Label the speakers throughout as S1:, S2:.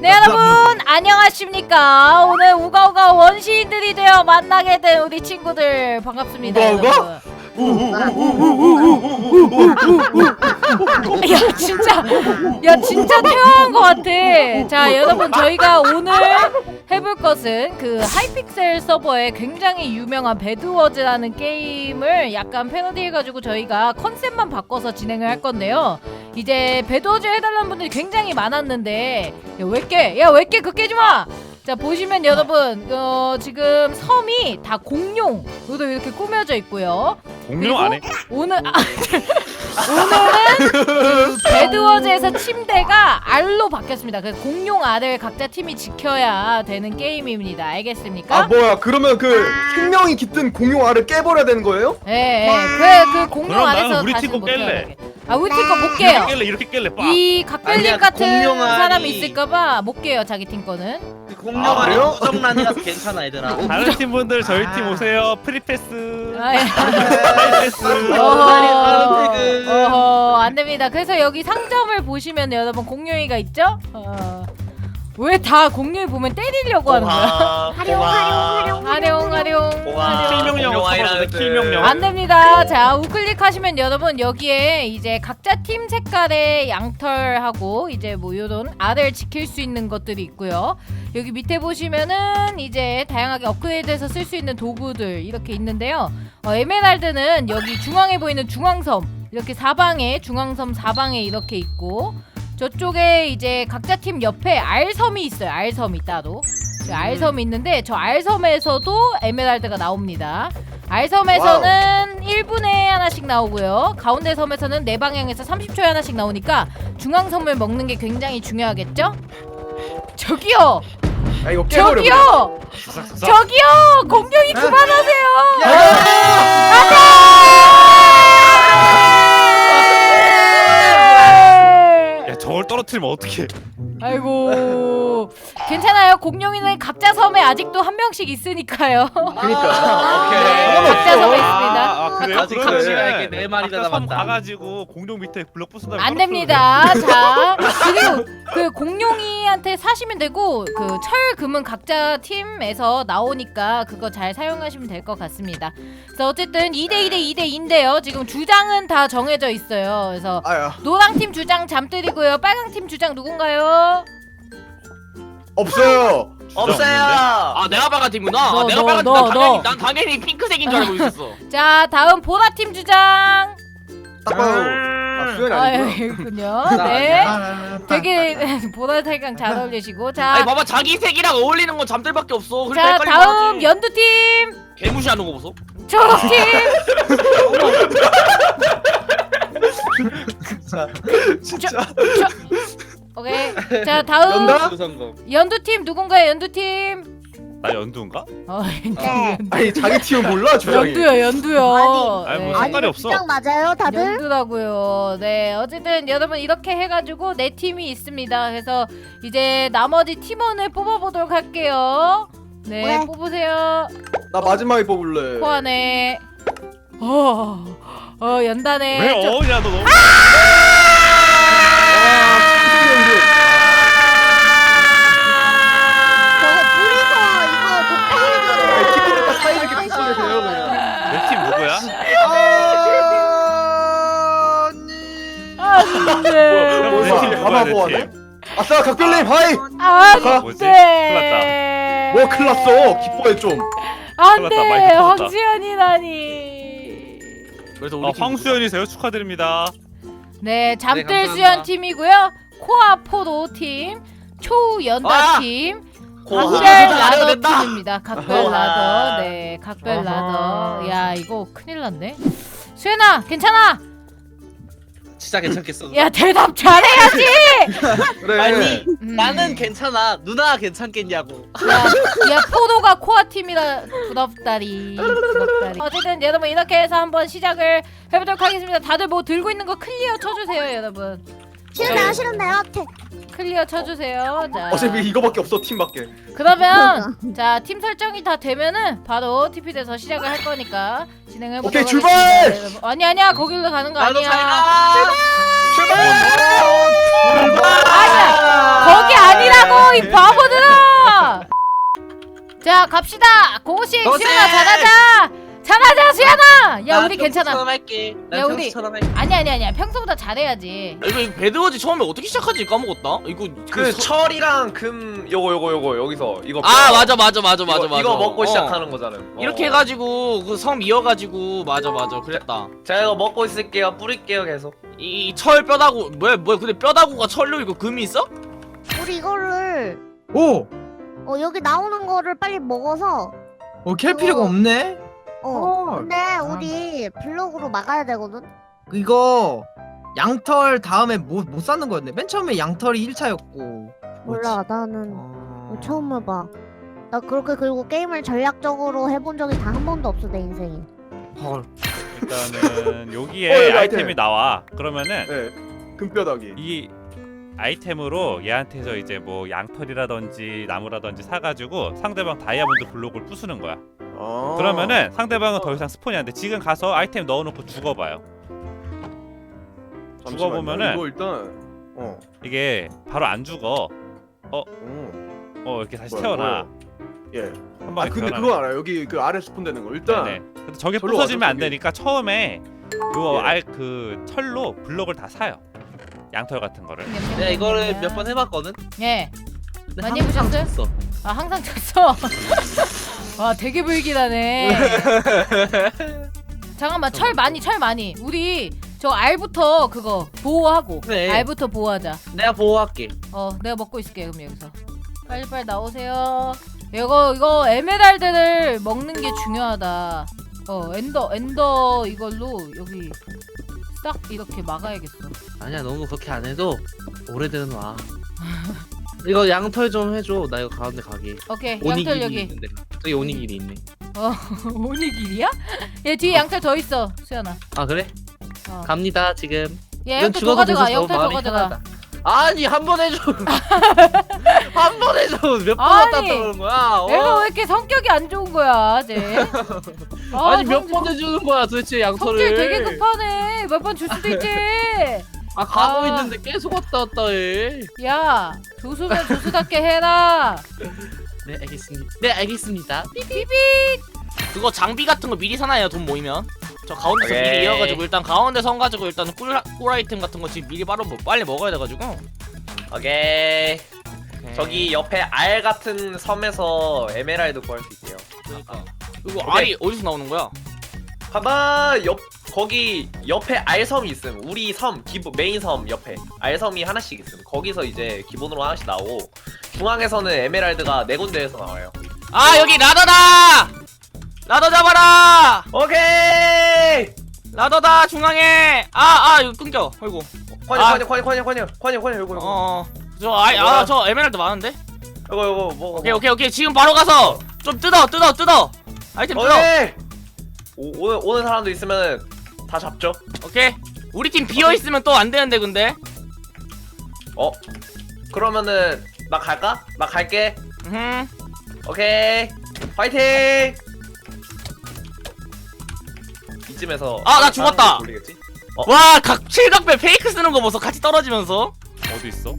S1: 네 여러분 안녕하십니까 오늘 우가우가 원시인들이 되어 만나게 된 우리 친구들 반갑습니다
S2: 우가우가?
S1: 여러분. 야 진짜 야 진짜 태어난 것 같아 자 여러분 저희가 오늘 해볼 것은 그 하이픽셀 서버에 굉장히 유명한 배드워즈라는 게임을 약간 패러디해가지고 저희가 컨셉만 바꿔서 진행을 할 건데요 이제 배드워즈 해달라는 분들이 굉장히 많았는데 야왜 깨? 야왜 깨? 그 깨지 마! 자 보시면 여러분 어, 지금 섬이 다 공룡으로 이렇게 꾸며져 있고요
S3: 공룡 안 해?
S1: 오늘 아, 오늘은 그 배드워즈에서 침대가 알로 바뀌었습니다. 그래서 공룡 알을 각자 팀이 지켜야 되는 게임입니다. 알겠습니까?
S2: 아 뭐야 그러면 그 생명이 깃든 공룡 알을 깨버려야 되는 거예요?
S1: 예, 예. 그, 그 공룡
S3: 그럼 나는
S1: 안에서
S3: 우리
S1: 다시
S3: 팀거
S1: 못
S3: 깰래.
S1: 깨요. 아, 우리 팀 거 못
S3: 이렇게
S1: 깨요.
S3: 깰래 이렇게 깰래 빠.
S1: 이 각별님 같은
S4: 공룡 알이-
S1: 사람이 있을까봐 못 깨요. 자기 팀 거는.
S4: 그 공룡
S2: 아, 그래요?
S4: 무정란이라서 괜찮아 얘들아.
S3: 다른 팀 분들 저희 팀
S4: 아.
S3: 오세요. 프리패스.
S1: 아, 예.
S3: 프리패스.
S4: 퇴근.
S1: 어허, 안 됩니다. 그래서 여기 상점을 보시면 여러분 공룡이가 있죠? 어. 왜 다 공룡이 보면 때리려고 하는 거야?
S4: 활용 활용
S1: 활용 활용
S4: 공화.
S3: 킬명령
S4: 공룡 아이라는
S3: 쳐봤는데 킬명령.
S1: 안 됩니다. 자, 우클릭 하시면 여러분 여기에 이제 각자 팀 색깔의 양털하고 이제 뭐 요런 알을 지킬 수 있는 것들이 있고요. 여기 밑에 보시면은 이제 다양하게 업그레이드해서 쓸 수 있는 도구들 이렇게 있는데요. 어, 에메랄드는 여기 중앙에 보이는 중앙섬 이렇게 사방에 중앙섬 사방에 이렇게 있고 저쪽에 이제 각자 팀 옆에 알섬이 있어요. 알섬이 따로. 그 알섬이 있는데 저 알섬에서도 에메랄드가 나옵니다. 알섬에서는 1분에 하나씩 나오고요. 가운데 섬에서는 네 방향에서 30초에 하나씩 나오니까 중앙 섬을 먹는 게 굉장히 중요하겠죠? 저기요!
S2: 아 이거 깨버려.
S1: 저기요! 저기요! 공룡이 그만하세요! 안돼!
S3: 저걸 떨어뜨리면 어떡해?
S1: 아이고 괜찮아요. 공룡이는 각자 섬에 아직도 한 명씩 있으니까요.
S2: 그러니까
S4: 오케이.
S1: 네, 각자 섬에 있습니다.
S3: 아, 아, 그래요?
S4: 아직 가치가 있게 네
S3: 아까 섬
S4: 남았다.
S3: 가가지고 공룡 밑에 블럭 부순 다음에
S1: 안
S3: 떨어뜨려도
S1: 됩니다. 자 그리고 그 공룡이한테 사시면 되고 그 철 금은 각자 팀에서 나오니까 그거 잘 사용하시면 될 것 같습니다. 그래서 어쨌든 2대 2대 2대 2인데요. 지금 주장은 다 정해져 있어요. 그래서
S2: 아야
S1: 노랑 팀 주장 잠들이고요. 빨강 팀 주장 누군가요?
S2: 없어요
S4: 없어요.
S5: 아 내가 빨간 팀이구나.
S1: 너,
S5: 아, 내가
S1: 너,
S5: 빨간 팀.
S1: 너,
S5: 당연히
S1: 너.
S5: 난 당연히 핑크색인 줄 알고 있었어.
S1: 자 다음 보라 팀 주장.
S2: 딱 봐도 아 수현이
S1: 아
S2: 아니고요
S1: 있군요. 네. 되게 보라 탈강 잘 어울리시고 자.
S5: 아니 봐봐 자기 색이랑 어울리는 건 잠들밖에 없어. 그러니까
S1: 자
S5: 헷갈리는
S1: 다음
S5: 거지.
S1: 연두 팀,
S5: 개무시하는 거 보소.
S1: 초록 팀.
S2: 진짜
S1: 오케이. 자 다음
S2: 연다?
S1: 연두 팀 누군가요? 연두 팀.
S3: 나 연두인가?
S1: 어,
S6: 네.
S2: 아니 자기 팀은 몰라 주장이
S1: 연두요, 연두요.
S3: 아니,
S1: 네.
S3: 뭐 색깔이 없어.
S6: 주장 맞아요, 다들?
S1: 연두라고요. 네, 어쨌든 여러분 이렇게 해가지고 네 팀이 있습니다. 그래서 이제 나머지 팀원을 뽑아보도록 할게요. 네,
S6: 왜?
S1: 뽑으세요.
S2: 나 마지막에 뽑을래
S1: 코안에. 어, 어 연단에.
S3: 왜
S1: 저-
S3: 어냐 너 너무.
S1: 안돼.
S2: 뭐야,
S3: 내팀 누구야
S2: 가만
S3: 내
S2: 보아네?
S3: 팀?
S2: 아싸 각별님 하이
S1: 안돼.
S3: 뭐지? 큰일
S2: 뭐 큰일 났어 기뻐해 좀
S1: 안돼.
S3: 마이크 터졌다.
S1: 황수연이라니.
S5: 그래서 우리
S3: 아,
S5: 팀
S3: 황수연이세요? 축하드립니다.
S1: 네, 잠들
S4: 감사합니다.
S1: 수연 팀이고요. 코아 포도 팀, 초연다
S5: 아!
S1: 팀. 각별 라더. 팀입니다. 각별. 라더. 네, 각별
S2: 아하.
S1: 라더. 야, 이거 큰일 났네. 수연아, 괜찮아.
S4: 진짜 괜찮겠어.
S1: 야, 대답 잘해야지.
S2: 그래
S4: 아니
S1: 음.
S4: 나는 괜찮아. 누나 괜찮겠냐고.
S1: 야, 야, 포도가 코아 팀이라 부럽다리. 부럽다리. 어쨌든 여러분 이렇게 해서 한번 시작을 해보도록 하겠습니다. 다들 뭐 들고 있는 거 클리어 쳐주세요, 여러분. 네.
S6: 싫은데요 싫은데요 태-
S1: 클리어 쳐주세요. 자,
S2: 어차피 이거밖에 없어 팀밖에.
S1: 그러면 자 팀 설정이 다 되면은 바로 TP 돼서 시작을 할 거니까 진행해
S2: 오케이, 출발!
S1: 아니 아니야 거길로 가는 거 아니야.
S4: 가. 출발!
S1: 아니야. 거기 아니라고 이 네. 바보들아. 자 갑시다.
S4: 공식
S1: 너세! 신나 잘하자. 잘하자 수연아 야 우리 괜찮아
S4: 처럼 할게. 난
S1: 야, 우리-
S4: 평소처럼 할게.
S1: 아니 아니 아니야 평소보다 잘해야지
S5: 이거 이거 배드워즈 처음에 어떻게 시작하지 까먹었다. 이거
S7: 그
S5: 서-
S7: 철이랑 금 요거 요거 요거 여기서 이거
S5: 아
S7: 뼈.
S5: 맞아 맞아 맞아 맞아
S7: 이거,
S5: 맞아.
S7: 이거 먹고
S5: 어.
S7: 시작하는 거잖아요 어.
S5: 이렇게 해가지고 그 섬 이어가지고 맞아 맞아 그랬다.
S7: 제가 이거 먹고 있을게요 뿌릴게요 계속
S5: 이 철 뼈다구 뭐야 뭐야 근데 뼈다구가 철로 이거 금이 있어?
S6: 우리 이거를
S2: 오!
S6: 어 여기 나오는 거를 빨리 먹어서
S2: 어, 캘 필요가 없네?
S6: 어
S2: 어.
S6: 근데 우리 블록으로 막아야 되거든
S2: 이거 양털 다음에 뭐, 못 쌓는 거였네. 맨 처음에 양털이 1차였고.
S6: 몰라 나는
S2: 어...
S6: 어, 처음 해봐 나 그렇게 그리고 게임을 전략적으로 해본 적이 단 한 번도 없어 내 인생에
S2: 헐.
S3: 일단은
S2: 어,
S3: 여기에
S2: 여기
S3: 아이템이
S2: 아이템.
S3: 나와. 그러면은
S2: 네. 금뼈다귀.
S3: 이 아이템으로 얘한테서 이제 뭐 양털이라든지 나무라든지 사가지고 상대방 다이아몬드 블록을 부수는 거야.
S2: 아.
S3: 그러면은 상대방은 더 이상 스폰이 안 돼. 지금 가서 아이템 넣어놓고 죽어봐요.
S2: 잠시만요.
S3: 죽어보면은
S2: 이거 일단 어.
S3: 이게 바로 안 죽어.
S2: 음.
S3: 어 이렇게 다시
S2: 뭐야,
S3: 태어나.
S2: 뭐예요? 예.
S3: 한
S2: 아
S3: 방에
S2: 근데. 그거 알아요? 여기 그 아래 스폰 되는 거. 일단
S3: 네네. 근데 저게
S2: 절로
S3: 부서지면 안
S2: 저기.
S3: 되니까 처음에 요
S2: 예.
S3: 알그 철로 블록을 다 사요. 양털 같은 거를.
S4: 내가 이거를 몇 번 해봤거든.
S1: 예.
S4: 근데
S1: 많이
S4: 항상
S1: 해보셨어요?
S4: 졌어.
S1: 아 항상 쳤어 와 되게 불길하네. 잠깐만 철 많이 철 많이. 우리 저 알부터 그거 보호하고.
S4: 그래.
S1: 알부터 보호하자.
S4: 내가 보호할게.
S1: 어 내가 먹고 있을게 그럼 여기서. 빨리빨리 나오세요. 이거 이거 에메랄드를 먹는 게 중요하다. 어 엔더 엔더 이걸로 여기 싹 이렇게 막아야겠어.
S4: 아니야 너무 그렇게 안 해도 오래되는 와. 이거 양털 좀 해줘. 나 이거 가운데 가게.
S1: 오케이 양털
S4: 오니길이
S1: 여기
S4: 있는데. 저기 오니길이 있네.
S1: 오니길이야? 얘 뒤에 양털 더 있어 수연아
S4: 아 그래?
S1: 어.
S4: 갑니다 지금.
S1: 얘
S4: 이건
S1: 양털 더
S4: 죽어도
S1: 가져가
S4: 돼서
S1: 양털 더
S4: 마음이
S1: 가져가
S4: 편하다. 아니 한 번 해줘. 한 번 해줘. 몇 번 왔다
S1: 아니,
S4: 갔다 그러는 거야? 어?
S1: 얘가 왜 이렇게 성격이 안 좋은 거야 쟤 아,
S4: 아니 몇
S1: 성질-
S4: 번 해주는 거야 도대체 양털을?
S1: 성질 되게 급하네 몇 번 줄 수도 있지
S4: 아 가고
S1: 아.
S4: 있는데 계속 왔다 갔다 해.
S1: 야 조수면 조수답게 해라
S4: 네 알겠습니다. 네 알겠습니다.
S1: 삐삐삐
S5: 그거 장비 같은 거 미리 사놔요 돈 모이면. 저 가운데서
S7: 오케이.
S5: 미리 이어가지고 일단 가운데 선 가지고 일단 꿀, 꿀 아이템 같은 거 지금 미리 바로 뭐, 빨리 먹어야 돼가지고.
S7: 오케이
S5: 오케이.
S7: 저기 옆에 알 같은 섬에서 에메랄드 구할 수 있대요
S5: 그러니까. 이거
S7: 오케이.
S5: 알이 어디서 나오는 거야?
S7: 봐봐 옆 거기 옆에 알섬이 있음 우리 섬 기본 메인 섬 옆에 알섬이 하나씩 있음 거기서 이제 기본으로 하나씩 나오고 중앙에서는 에메랄드가 네 군데에서 나와요
S5: 아 여기 라더다! 라더 잡아라!
S7: 오케이
S5: 라더다 중앙에! 아아 이거 끊겨. 아이고. 아.
S7: 관여 관여 관여 관여 관여 관여 이거 이거
S5: 어. 저 아이 아저 에메랄드 많은데?
S7: 이거 이거 뭐
S5: 오케이 오케이 오케이 지금 바로 가서 좀 뜯어 뜯어 뜯어 아이템 뜯어
S7: 오케이 오, 오는 오는 사람도 있으면 다 잡죠
S5: 오케이 우리 팀 비어 있으면 또 안 되는데 근데
S7: 어 그러면은 나 갈까 나 갈게
S5: 음
S7: 오케이 파이팅 이쯤에서
S5: 아, 나 죽었다.
S7: 돌리겠지?
S5: 와 각 칠각배 페이크 쓰는 거 보소 같이 떨어지면서
S3: 어디 있어?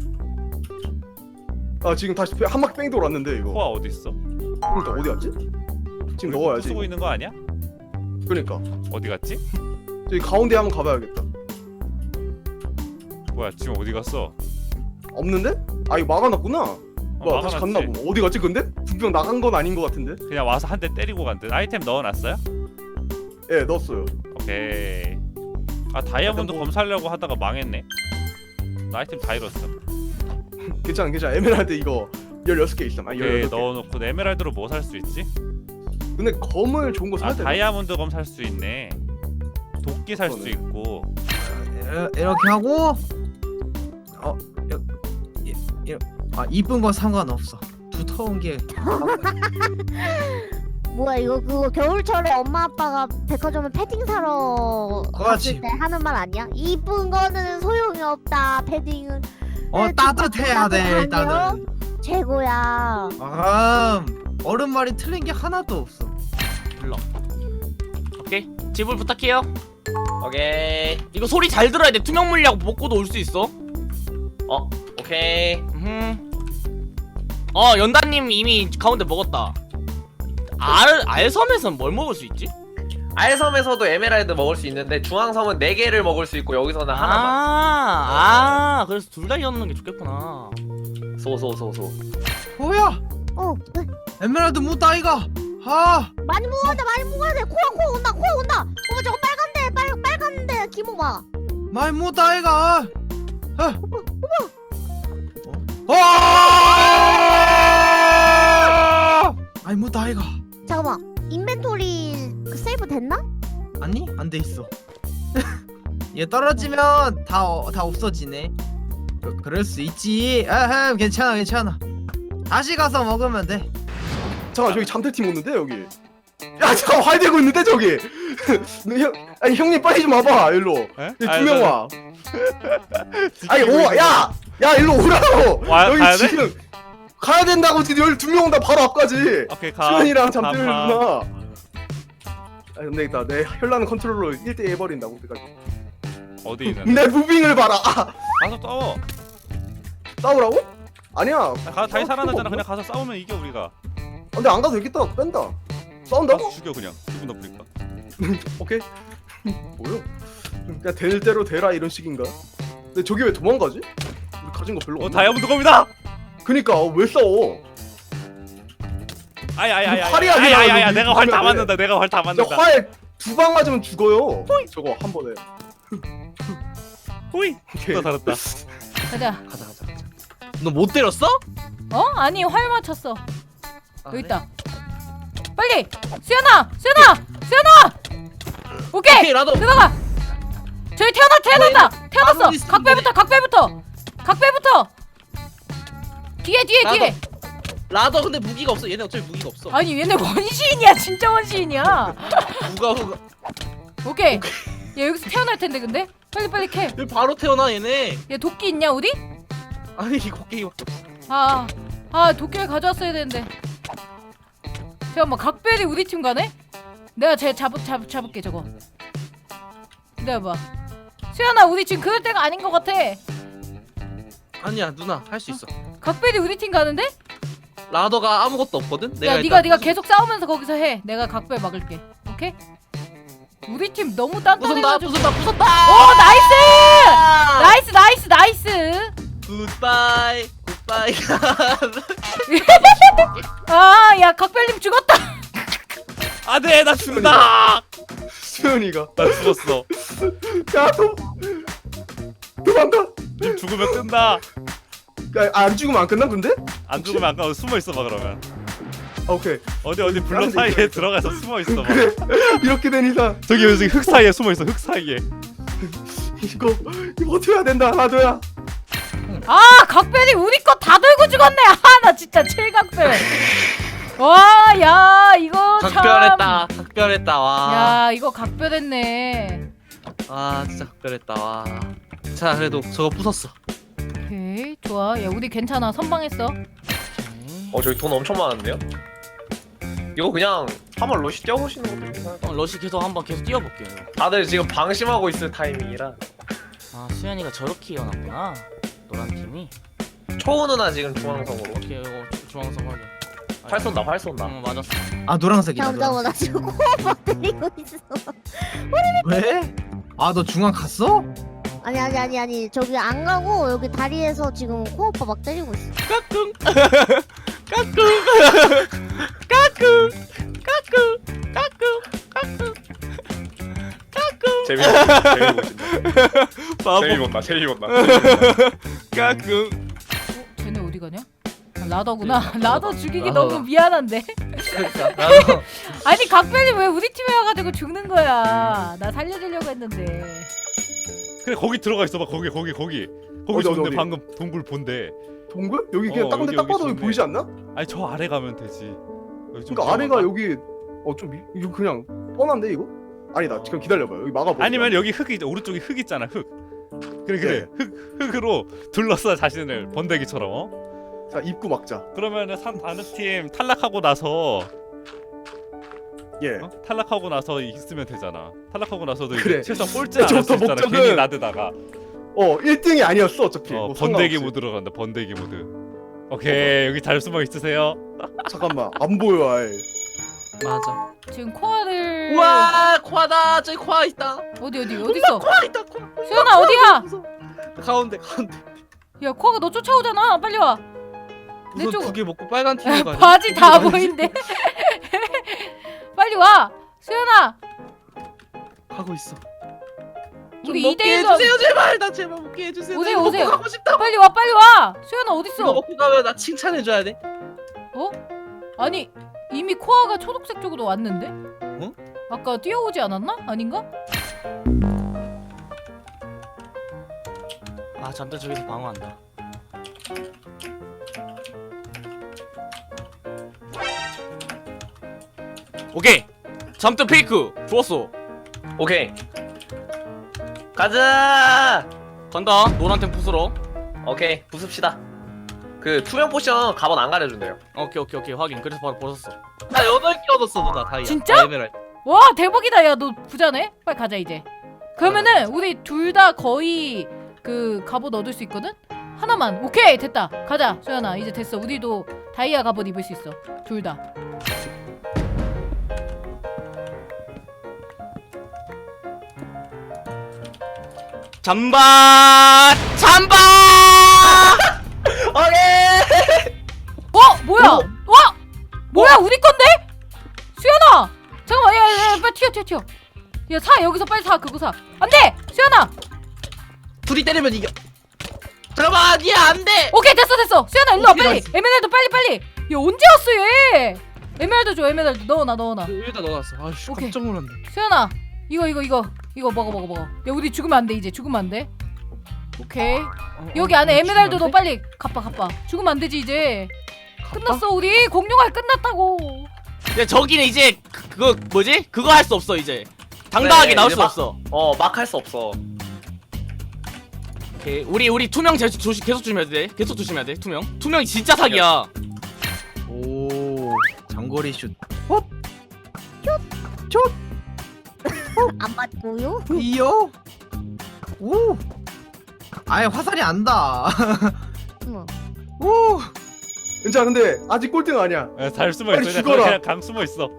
S2: 아 지금 다시 한 바퀴 뺑 돌았는데 이거.
S3: 코아 어디 있어?
S2: 그러니까 어디 갔지? 지금 넣어야지.
S3: 쓰고 있는 거 아니야?
S2: 그러니까
S3: 어디 갔지?
S2: 저기 가운데 한번 가봐야겠다.
S3: 뭐야 지금 어디 갔어?
S2: 없는데? 아 이거 막아놨구나.
S3: 어,
S2: 뭐야 다시 갔나. 보네. 어디 갔지 근데? 분명 나간 건 아닌 것 같은데?
S3: 그냥 와서 한 대 때리고 간듯 아이템 넣어놨어요?
S2: 예 넣었어요.
S3: 오케이 아 다이아몬드
S2: 뭐-
S3: 검사하려고 하다가 망했네 나 아이템 다 잃었어
S2: 괜찮아 괜찮아 에메랄드 이거 16개 있어. 아
S3: 오케이
S2: 16개.
S3: 넣어놓고 에메랄드로 뭐 살 수 있지?
S2: 근데 검을 좋은 거 사야
S3: 아
S2: 돼.
S3: 다이아몬드 검 살 수 있네 도끼 살 수
S2: 그러네.
S3: 있고
S8: 이렇게 하고 어 이- 이- 이- 아 이쁜 건 상관없어 두터운 게
S6: 뭐야 이거 그거 겨울철에 엄마 아빠가 백화점에 패딩 사러
S8: 그렇지.
S6: 갔을 때 하는 말 아니야? 이쁜 거는 소용이 없다 패딩은
S8: 어
S6: 네,
S8: 따뜻해야 돼
S6: 따뜻하네요.
S8: 일단은
S6: 최고야
S8: 아 어른 말이 틀린 게 하나도 없어.
S5: 오케이? 집을 부탁해요.
S7: 오케이.
S5: 이거 소리 잘 들어야 돼. 투명 물약 먹고도 올 수 있어.
S7: 어 오케이.
S5: 음. 어 연다님 이미 가운데 먹었다. 알 알섬에선 뭘 먹을 수 있지?
S7: 알섬에서도 에메랄드 먹을 수 있는데 중앙섬은 4개를 먹을 수 있고 여기서는 하나만.
S5: 아, 아 그래서 둘 다 이었는 게 좋겠구나.
S7: 소소소소.
S2: 뭐야
S6: 어 네.
S2: 에메랄드 못 따이가. 아
S6: 많이 모아야 돼 많이 모아야 돼. 코야 코 온다 코 온다. 어머 저거 빨간데 빨 빨간데 기모 봐
S2: 많이 못 따이가. 아. 어? 아! 아니 못 따이가.
S6: 잠깐만 인벤토리 그 세이브 됐나?
S2: 아니 안 돼 있어. 얘 떨어지면 다, 어, 다 없어지네. 그, 그럴 수 있지. 에헴 괜찮아 괜찮아 다시 가서 먹으면 돼
S9: 잠깐 저기 잠들팀 오는데 여기 야 잠깐 활 들고 있는데 저기 형 아니 형님 빨리 좀 와봐 일로
S3: 에?
S9: 두
S3: 아,
S9: 명
S3: 저-
S9: 와 아니 오야야 일로 오라고
S3: 와,
S9: 여기
S3: 가야 돼?
S9: 지금 가야 된다고 지금 여기 두명 온다 바로 앞까지
S3: 오케이 가.
S9: 수현이랑 잠들. 누나 아 안되겠다 내 혈라는 컨트롤로 1대1 해버린다고 그러니까
S3: 어디 있는?
S9: 내 무빙을 봐라 아,
S3: 가서 싸워.
S9: 싸우라고? 아니야
S3: 아, 가 다시
S9: 싸울
S3: 살아나잖아. 그냥 가서 싸우면 이겨 우리가.
S9: 아, 근데 안 가도 되겠다 뺀다 싸운다고?
S3: 가서 죽여 그냥. 기분 나쁘니까.
S9: 오케이 뭐야 그냥 될 대로 되라 이런 식인가? 근데 저기 왜 도망가지? 우리 가진 거 별로
S3: 어
S9: 없나?
S3: 다이아몬드 겁니다.
S9: 그니까 어, 왜 싸워?
S3: 아이 아이 아이 아이.
S9: 활이 아니라
S3: 아이 아이 아이
S9: 여기
S3: 내가 활다
S9: 보면은.
S3: 맞는다. 내가 활 다
S9: 진짜
S3: 맞는다.
S9: 활두 방 맞으면 죽어요. 저거 한 번에.
S3: 호이.
S9: 오케이.
S3: 또.
S1: 가자
S4: 가자 가자. 너 못 때렸어?
S1: 어? 아니 활 맞췄어.
S4: 아,
S1: 여기
S4: 그래?
S1: 있다. 빨리 수연아, 수연아, 수연아. 오케이.
S4: 오케이 나도
S1: 들어가. 저기 태어나 태어난다. 태어났어.
S4: 아무리 쓰면
S1: 각배부터 각배부터. 각배부터. 뒤에 뒤에 뒤에.
S4: 라더 근데 무기가 없어 얘네 어차피 무기가 없어
S1: 아니 얘네 원시인이야 진짜 원시인이야.
S4: 누가 누가
S1: 오케이. 얘 여기서 태어날 텐데 근데 빨리 빨리 캐.
S4: 얘 바로 태어나 얘네
S1: 얘 도끼 있냐 우리?
S4: 아니 이 곡괭이밖에 없어
S1: 아, 아 도끼를 가져왔어야 되는데. 잠깐만 각별이 우리 팀 가네? 내가 쟤 잡, 잡, 잡을게 저거. 기다려봐. 수연아 우리 지금 그럴 때가 아닌 것 같아.
S4: 아니야 누나 할 수 있어
S1: 각별이 우리 팀 가는데?
S4: 라더가 아무것도 없거든 내가
S1: 야
S4: 일단
S1: 네가 네가 계속 싸우면서 거기서 해. 내가 각별 막을게. 오케이? 우리 팀 너무
S4: 부순다
S1: 단단해가지고.
S4: 부순다 부순다
S1: 오 나이스! 나이스 나이스 나이스.
S4: 굿바이 굿바이
S1: 아야 각별님 죽었다.
S3: 안돼 나 죽는다.
S9: 수현이가
S3: 나 죽었어.
S9: 야 도, 도망가.
S3: 님 죽으면 끈다.
S9: 야, 안 죽으면 안 끝나 근데?
S3: 안 죽으면 아까 숨어 있어봐 그러면.
S9: 아, 오케이.
S3: 어디 어디 블럭 사이에. 들어가서 숨어 있어봐.
S9: 그래 이렇게 된 이상
S3: 저기 여기 흙 사이에 숨어 있어 흙 사이에.
S9: 이거 이거 어떻게 해야 된다 라도야.
S1: 아 각별이 우리 거 다 들고 죽었네. 아 나 진짜 칠각별. 와 야 이거 참.
S4: 각별했다 각별했다 와와
S1: 야 이거 각별했네.
S4: 진짜 각별했다 와자 그래도 저거 부쉈어
S1: 오케이 좋아. 야 우리 괜찮아 선방했어.
S7: 어 저기 돈 엄청 많은데요? 이거 그냥 한번 로시 뛰어보시는 것도 괜찮을 것
S5: 어, 러시 계속 한번 계속 뛰어볼게요.
S7: 다들 지금 방심하고 있을 타이밍이라
S5: 아 수현이가 저렇게 이어놨구나. 노란 팀이.
S7: 초우 누나 지금 중앙섬으로.
S5: 오케이 이거 주- 중앙선 확인.
S7: 활 쏜다 활 쏜다.
S5: 응 맞았어.
S2: 아 노란색이다
S6: 잠깐만 나
S2: 노란색.
S6: 지금 코어막 때리고 있어.
S2: 왜? 아 너 중앙 갔어?
S6: 아니 아니 아니 아니. 저기 안 가고 여기 다리에서 지금 코오빠 막 때리고 있어.
S5: 까꿍. 까꿍. 까꿍. 까꿍. 까꿍. 까꿍. 까꿍.
S7: 재미 보
S3: 바보.
S7: 재미 본다 재미 본다
S3: 까꿍.
S1: 쟤네 어디 가냐? 아, 라더구나. 라더 죽이기
S4: 라더다.
S1: 너무 미안한데.
S4: 그러니까 라더
S1: 아니 각별이 왜 우리 팀에 와가지고 죽는 거야? 나 살려주려고 했는데.
S3: 그래 거기 들어가 있어봐 거기 거기 거기. 거기
S9: 어디, 어디,
S3: 좋은데
S9: 어디?
S3: 방금 동굴 본데.
S9: 동굴? 여기 그냥
S3: 어,
S9: 딱 근데
S3: 여기,
S9: 딱
S3: 여기
S9: 봐도
S3: 좋네.
S9: 보이지 않나?
S3: 아니 저 아래 가면 되지. 여기 좀
S9: 그러니까 아래가? 여기 어좀 이거 그냥 뻔한데 이거? 아니다 지금 기다려봐 여기 막아봐.
S3: 아니면 여기 흙이 있- 오른쪽에 흙 있잖아 흙. 그래 그래
S9: 네.
S3: 흙 흙으로 둘러싸 자신을 번데기처럼. 어?
S9: 자 입구 막자.
S3: 그러면은 산 다른 팀 탈락하고 나서
S9: 예.
S3: 어? 탈락하고 나서 있으면 되잖아. 탈락하고 나서도
S9: 그래.
S3: 이제 최소한 꼴찌 안할 수
S9: 저부터
S3: 있잖아.
S9: 목적은
S3: 괜히 나대다가
S9: 어 1등이 아니었어 어차피.
S3: 어,
S9: 뭐
S3: 번데기
S9: 상관없이.
S3: 모드로 간다. 번데기 모드. 오케이 여기 잘 숨어 있으세요.
S9: 잠깐만 안 보여 아예.
S4: 맞아.
S1: 지금 코아를
S4: 우와 코아다 저기 코아 있다.
S1: 어디 어디 어디 있어?
S4: 코아 있다 코아.
S1: 수연아 어디야?
S4: 무서워. 가운데 가운데.
S1: 야 코아가 너 쫓아오잖아. 빨리 와. 내
S4: 우선
S1: 쪽-
S4: 두개 먹고 빨간 팀 가야
S1: 바지 다 보인대. 빨리 와. 수연아
S4: 가고 있어.
S1: 우리
S4: 좀 먹게
S1: 2대1로
S4: 해주세요 제발 나 제발 먹게 해주세요.
S1: 오세요,
S4: 나 이거
S1: 오세요.
S4: 먹고 가고 싶다.
S1: 빨리 와 빨리 와. 수연아 어디
S4: 이거
S1: 있어?
S4: 먹고 가면 나 칭찬해줘야 돼.
S1: 어? 아니 이미 코아가 초록색 쪽으로 왔는데?
S4: 어?
S1: 아까 뛰어오지 않았나? 아닌가?
S5: 아 잠들 저기서 방어한다 오케이 잠들 페이크 좋았어
S7: 오케이. 가자.
S5: 간다 노란 템 부수러
S7: 오케이 부숩시다. 그 투명 포션 갑옷 안 가려준대요.
S5: 오케이 오케이 오케이 확인 그래서 바로 벗었어
S4: 나 여덟 개 얻었어 누나 다이아.
S1: 진짜?
S4: 나 에메랄드.
S1: 와 대박이다. 야 너 부자네? 빨리 가자 이제. 그러면은 우리 둘 다 거의 그 갑옷 얻을 수 있거든? 하나만. 오케이 됐다. 가자 수연아. 이제 됐어. 우리도 다이아 갑옷 입을 수 있어. 둘다.
S5: 잠바! 잠
S4: 때리면 이겨. 잠깐만 아니야 안돼.
S1: 오케이 됐어 됐어. 수연아 일로 와
S4: 어떻게
S1: 빨리? 에메랄드 빨리 빨리. 야 언제 왔어 얘? 에메랄드 줘 에메랄드. 넣어놔 넣어놔.
S4: 여기다 넣어놨어. 아씨
S1: 오케이.
S4: 깜짝 놀랐네.
S1: 수연아 이거 이거 이거. 이거 먹어 먹어 먹어. 야 우리 죽으면 안 돼 이제. 죽으면 안 돼. 오케이.
S4: 어,
S1: 여기
S4: 어,
S1: 안에
S4: 어,
S1: 에메랄드 너
S4: 죽으면
S1: 빨리 갚아 갚아. 죽으면 안 되지 이제.
S4: 갚아?
S1: 끝났어 우리. 공룡알 끝났다고.
S5: 야 저기는 이제 그, 그거 뭐지? 그거 할 수 없어 이제. 당당하게
S7: 그래,
S5: 나올
S7: 이제
S5: 수
S7: 막-
S5: 없어.
S7: 어 막 할 수 없어.
S5: 오케이 우리 우리 투명 제, 조심 계속 조심해야 돼. 계속 조심해야 돼. 투명. 투명이 진짜 사기야.
S8: 오 장거리 슛.
S6: 안 맞고요?
S8: 이요 오 아예 화살이 안다
S6: 응.
S8: 오
S9: 괜찮아 근데 아직 꼴등 아니야.
S3: 예, 잘 숨어
S9: 빨리
S3: 있어. 그냥,
S9: 죽어라.
S3: 그냥 강 숨어 있어.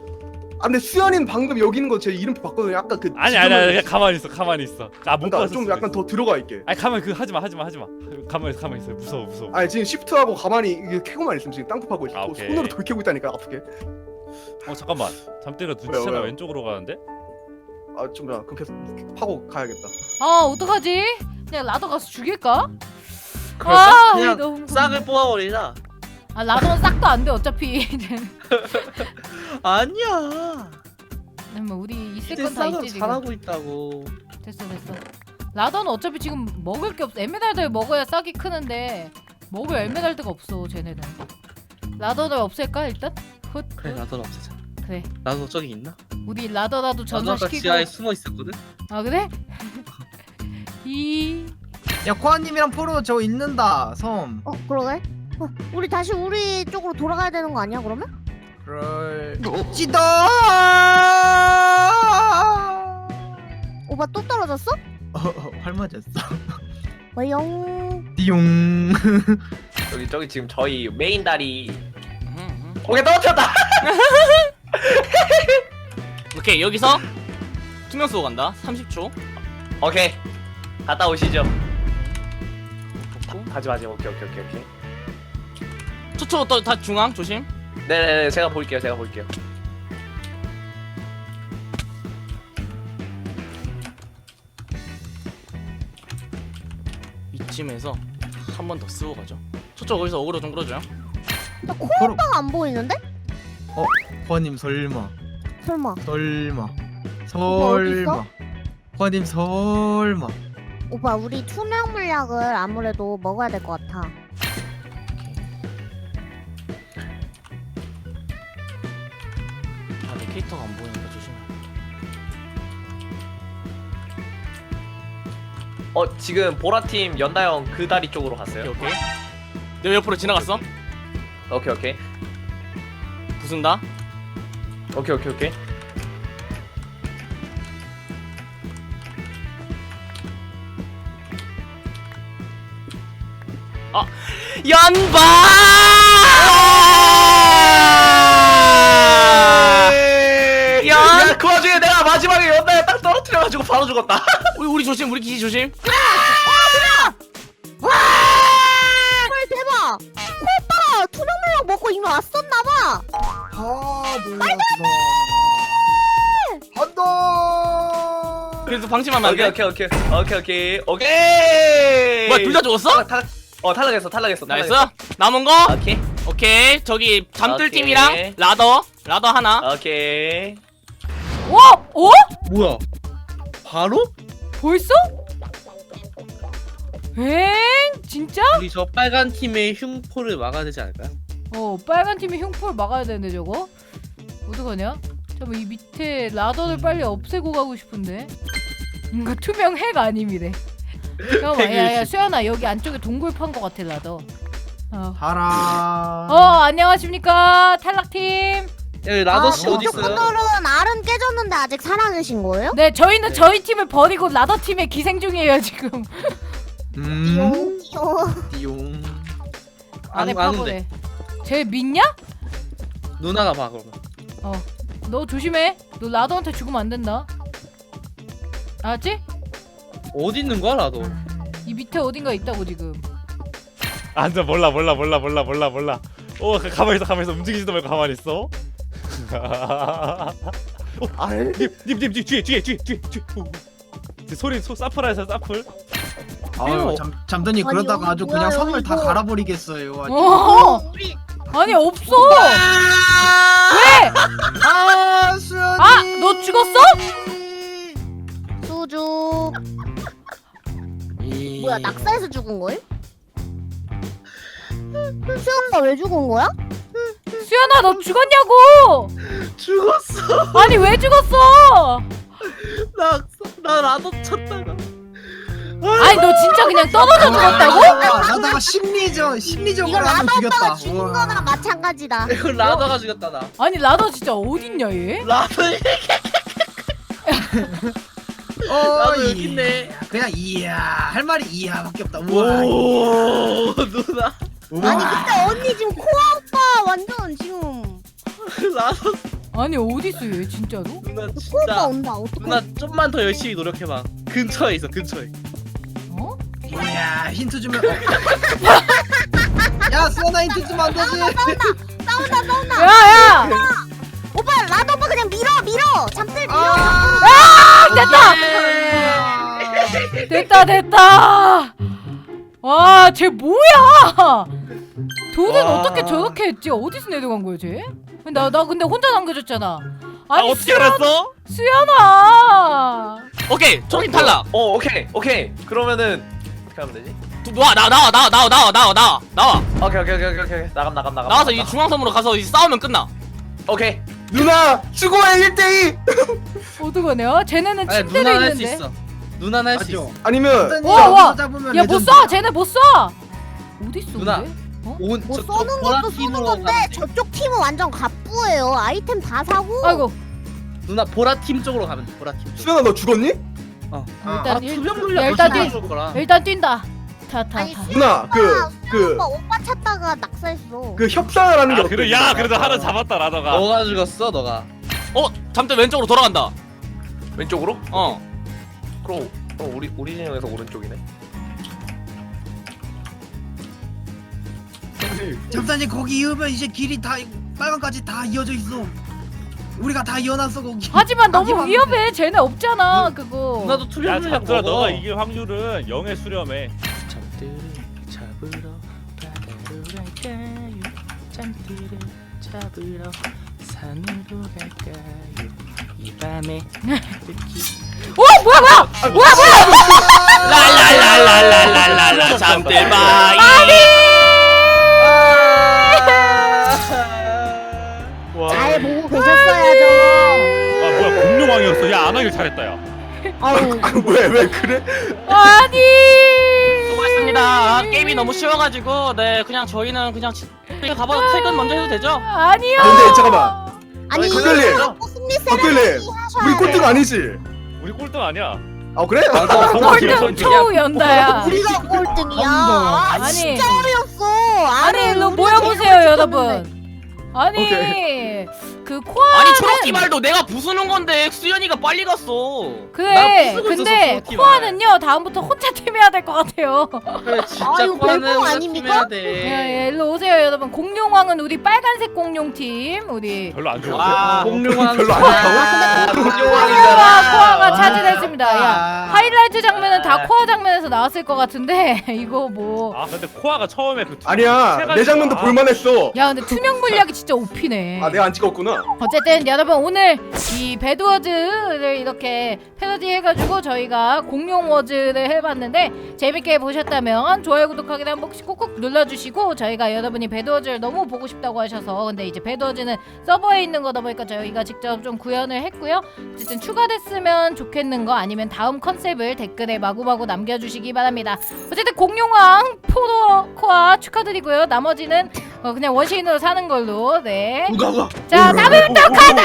S9: 아 근데 수연이는 방금 여기 있는 거 제 이름 봤거든요 약간 그
S3: 아니 아니 아니 그냥 가만히 있어. 가만히 있어. 아못
S9: 그러니까
S3: 봤어.
S9: 좀 약간 더 들어가 있게
S3: 아니 가만 그 하지 마 하지 마 하지 마. 가만히 있어 가만히 있어. 무서워 무서워.
S9: 아니 지금 시프트하고 가만히 이게 캐고만 있으면 지금 땅콩하고 있어
S3: 아, 오케이.
S9: 손으로 돌 캐고 있다니까 아프게
S3: 어 잠깐만. 잠들이가 눈치채나
S9: 왜요?
S3: 왼쪽으로 가는데?
S9: 아좀 그럼 계속 파고 가야겠다
S1: 아 어떡하지? 그냥 라더 가서 죽일까?
S4: 그럴까?
S1: 아,
S4: 그냥
S1: 우리 너무
S4: 싹을 뽑아버리자.
S1: 아 라더는 싹도 안 돼 어차피
S4: 아니야.
S1: 뭐 우리 있을
S4: 근데
S1: 건다
S4: 싹은
S1: 있지 지금
S4: 잘하고 있다고.
S1: 됐어 됐어 라더는 어차피 지금 먹을 게 없어 에메랄드를 먹어야 싹이 크는데 먹을 에메랄드가 없어 쟤네는 라더를 없앨까 일단? 훗,
S4: 그래
S1: 훗.
S4: 나도 없애자.
S1: 그래
S4: 나도 저기 있나?
S1: 우리 라더라도
S4: 나도 아까
S1: 전사시키고
S4: 지하에 숨어 있었거든.
S1: 아 그래? 이
S8: 야 코아님이랑 포로 저 있는다 섬
S6: 어 그러게? 어, 우리 다시 우리 쪽으로 돌아가야 되는 거 아니야 그러면?
S8: 그럴지도
S6: 오빠 또 떨어졌어?
S8: 어, 어, 활 맞았어
S6: 와용
S8: 띠용
S7: 여기 저기 지금 저희 메인 다리.
S5: 음, 음.
S7: 오케이 떨어졌다.
S5: 오케이 여기서 투명 쏘고 간다 30초
S7: 오케이 갔다 오시죠.
S5: 좋고
S7: 가지 마지. 오케이 오케이 오케이 오케이.
S5: 초초 또 다 중앙? 조심.
S7: 네네네 제가 볼게요 제가 볼게요.
S5: 이쯤에서 한 번 더 쓰고 가죠. 초초 거기서 어그로 좀 끌어줘요.
S6: 나
S8: 포로
S6: 코오빠가 안 보이는데?
S8: 코아님 설마.
S6: 설마.
S8: 설마.
S6: 있어?
S8: 설마. 코아님 설마.
S6: 오빠 우리 투명 물약을 아무래도 먹어야 될 것 같아
S7: 어 지금 보라 팀 연다 형 그 다리 쪽으로 갔어요.
S5: 오케이 오케이. 내 옆으로 지나갔어?
S7: 오케이 오케이.
S5: 부순다?
S7: 오케이 오케이 오케이.
S5: 연바 우리 기지 조심.
S6: 헐 대박. 오빠 투명 물약 먹고 이미 왔었나봐.
S9: 아 몰랐어. 한다.
S5: 그래서 방심하면 안
S7: 오케이
S5: 돼.
S7: 오케이 오케이 오케이 오케이 오케이.
S5: 뭐야 둘 다 죽었어?
S7: 탈락, 탈락. 어 탈락했어 탈락했어.
S5: 나이스.
S7: 탈락했어.
S5: 남은 거
S7: 오케이
S5: 오케이 저기 잠들
S7: 오케이.
S5: 팀이랑 라더 라더 하나.
S7: 오케이.
S1: 와, 어?
S4: 뭐야? 바로?
S1: 벌써? 엥? 진짜?
S4: 우리 저 빨간 팀의 흉포를 막아야 되지 않을까요?
S1: 어, 빨간 팀이 흉포를 막아야 되는데 저거. 어떡하냐? 잠깐 이 밑에 라더를 빨리 없애고 가고 싶은데. 이거 투명 핵 아님이래. 잠깐만, 야, 야, 수연아 여기 안쪽에 동굴 판 것 같아 라더. 어.
S2: 가라.
S1: 어, 안녕하십니까 탈락팀.
S4: 야 라더 씨
S6: 아,
S4: 어디 있어요?
S6: 분들은 알은 깨졌는데 아직 살아계신 거예요?
S1: 네, 저희는 저희 팀을 버리고 라더 팀에 기생 중이에요 지금.
S2: 음.
S6: 용
S2: 띠용.
S1: 안에
S4: 안-
S1: 파고네. 쟤 믿냐?
S4: 누나가 봐 그러면.
S1: 어, 너 조심해. 너 라더한테 죽으면 안 된다. 알았지?
S4: 어디 있는 거야 라더?
S1: 이 밑에 어딘가 있다고 지금.
S3: 앉아 몰라 몰라 몰라 몰라 몰라 몰라. 오 가- 가만히 있어 가만히 있어 움직이지도 말고 가만히 있어. 어, 님님님 뒤에 뒤에 뒤에 뒤에 뒤에. 오, 오. 저 소리 소 사프라에서 사플.
S2: 아유 잠 잠드니
S6: 아니,
S2: 그러다가 아주
S6: 뭐야,
S2: 그냥 선물 다
S6: 이거.
S2: 갈아버리겠어요. 아주.
S1: 어. 아니 없어. 왜?
S2: 아 수연이.
S1: 아, 너 죽었어?
S6: 수주 뭐야 낙사해서 죽은 거임? 수연가 왜 죽은 거야?
S1: 수연아 너 죽었냐고?
S4: 죽었어.
S1: 아니 왜 죽었어?
S4: 나 나 라더 쳤다가.
S1: 아니 너 진짜 그냥 떨어져 죽었다고?
S2: 나다가 심리적 심리적으로
S6: 이거
S2: 한번
S6: 라더
S2: 죽였다.
S6: 죽은
S2: 우와.
S6: 거나 마찬가지다
S4: 이거 라더가 죽였다 나.
S1: 아니 라더 진짜 어딨냐 얘?
S4: 라더
S2: 어,
S4: 여기 있네.
S2: 그냥 이야 할 말이 이야밖에 없다. 우와.
S4: 오 누나.
S6: 아니 근데 언니 지금 코아 오빠 완전 지금
S4: 라더
S1: 아니 어딨어 얘 진짜로?
S4: 누나
S6: 코아 오빠
S4: 진짜.
S6: 온다 어떡해
S4: 누나 좀만 더 열심히 노력해봐. 근처에 있어 근처에.
S1: 어?
S2: 이야 힌트 주면. 어. 야 수연아 힌트 주면 안 되지.
S6: 싸운다 싸운다
S1: 야야!
S6: 오빠 라더 오빠 그냥 밀어 밀어 잠들 밀어
S2: 아,
S1: 됐다! 됐다 됐다! 와, 쟤 뭐야? 돈은
S4: 와.
S1: 어떻게 저렇게 했지? 어디서 내려간 거야, 쟤? 나, 나 근데 혼자 남겨줬잖아.
S3: 아
S1: 아니,
S3: 어떻게
S1: 수연,
S3: 알았어?
S1: 수연아!
S5: 오케이 총팀 탈락.
S7: 어 오케이 오케이. 그러면은 어떻게 하면 되지?
S5: 나와 나 나와 나와 나와 나와 나와 나와 나와.
S7: 오케이 오케이 오케이 오케이 오케이. 나감 나감 나감.
S5: 나와서 이
S7: 나감.
S5: 중앙섬으로 가서 이 싸우면 끝나.
S7: 오케이.
S9: 누나 수고해 1대2
S1: 어떡하냐? 쟤네는
S4: 수
S1: 있는데.
S4: 누나는 할수
S2: 맞죠?
S4: 있어.
S9: 아니면
S1: 와, 와.
S2: 잡으면
S1: 야, 못
S2: 레전드야.
S1: 쏴! 쟤네 못 쏴! 어딨어,
S4: 누나.
S1: 근데?
S4: 온
S6: 뭐
S4: 저쪽
S6: 쏘는 것도 쏘는
S4: 팀으로
S6: 건데
S4: 가면 돼.
S6: 저쪽 팀은 완전 갑부예요 아이템 다 사고
S1: 아이고,
S4: 누나 보라 팀 쪽으로 가면 돼. 보라 팀 쪽.
S9: 수연아 너 죽었니?
S2: 아,
S1: 일단,
S4: 아
S1: 일,
S4: 물량
S1: 야, 일단
S4: 줄 거라.
S1: 일단 뛴다. 타, 타,
S6: 아니
S1: 타.
S9: 누나 그 그
S6: 오빠 오빠 찾다가 낙사했어
S9: 그 협상을 하는 게
S3: 아
S9: 어때?
S3: 그래 야 그래도 하나 잡았다 라더가.
S4: 너가 죽었어 너가.
S5: 어 잠들 왼쪽으로 돌아간다.
S7: 왼쪽으로?
S5: 어.
S7: 그럼 그럼 우리 우리 진영에서 오른쪽이네.
S2: 잠깐님 거기 이으면 이제 길이 다 빨간까지 다 이어져 있어. 우리가 다 이어놨어 거기.
S1: 하지만 너무
S2: 가기만
S1: 위험해. 쟤네 없잖아, 그거.
S4: 누나도 투명
S3: 야
S4: 물량
S3: 잠들아
S4: 먹어.
S3: 너가 이길 확률은 0에 수렴해.
S5: 잠들을 잡으러 바다로 갈까요? 잠들을 잡으러 산으로 갈까요? 이 밤에 느끼
S1: 어, 뭐야, 뭐야! 뭐야, 뭐야!
S5: 랄랄랄랄랄랄랄라 잠들 바이
S3: 와.
S6: 잘 보고 계셨어야죠
S3: 아 뭐야 공룡왕이었어. 야 안 하길 잘했다 야.
S6: 아유
S9: 왜왜 그래?
S1: 아니!
S5: 수고했습니다 아, 게임이 너무 쉬워가지고 네 그냥 저희는 그냥 지- 가봐서 퇴근 먼저 해도 되죠?
S1: 아니요!
S9: 근데 잠깐만
S6: 아니 승리
S9: 박글리!
S6: 세레머니
S9: 우리
S6: 하셔야
S9: 꼴등
S6: 돼
S9: 아니지?
S3: 우리 꼴등 아니야.
S9: 아 그래? 맞아.
S1: 꼴등 초연다야.
S6: 우리가 꼴등이야.
S2: 아,
S1: 아니.
S6: 진짜 어이없어.
S1: 아니 일로 모여보세요 여러분. 아니
S9: 오케이.
S1: 그 코아
S5: 아니 초록이 말도 내가 부수는 건데 수연이가 빨리 갔어.
S1: 그래 근데
S4: 있었어,
S1: 코아는요 다음부터 혼자 팀해야 될 것 같아요
S4: 진짜
S6: 아유,
S4: 코아는
S6: 아닙니까?
S4: 팀해야 돼.
S1: 예, 예, 일로 오세요 여러분 공룡왕은 우리 빨간색 공룡팀 우리 아,
S3: 별로 안 좋아.
S4: 공룡왕
S9: 별로 안
S7: 좋아. 코아와
S1: 코아가 차지했습니다 야
S2: 아.
S1: 하이라이트 장면은 다 코아 장면에서 나왔을 것 같은데 이거
S3: 뭐아 근데 코아가 처음에 그
S9: 아니야 내 장면도
S3: 아.
S9: 볼만했어.
S1: 근데 투명 물약이 진짜 오피네
S9: 아 내가 안 찍었구나.
S1: 어쨌든 여러분 오늘 이 배드워즈를 이렇게 패러디해가지고 저희가 공룡워즈를 해봤는데 재밌게 보셨다면 좋아요 구독하기를 한 번씩 꾹꾹 눌러주시고 저희가 여러분이 배드워즈를 너무 보고 싶다고 하셔서 근데 이제 배드워즈는 서버에 있는 거다 보니까 저희가 직접 좀 구현을 했고요 어쨌든 추가됐으면 좋겠는 거 아니면 다음 컨셉을 댓글에 마구마구 남겨주시기 바랍니다 어쨌든 공룡왕 포도코아 축하드리고요 나머지는 어, 그냥 원시인으로 사는 걸로 네.
S9: 가가.
S1: 자 우가. 아메리카 가자!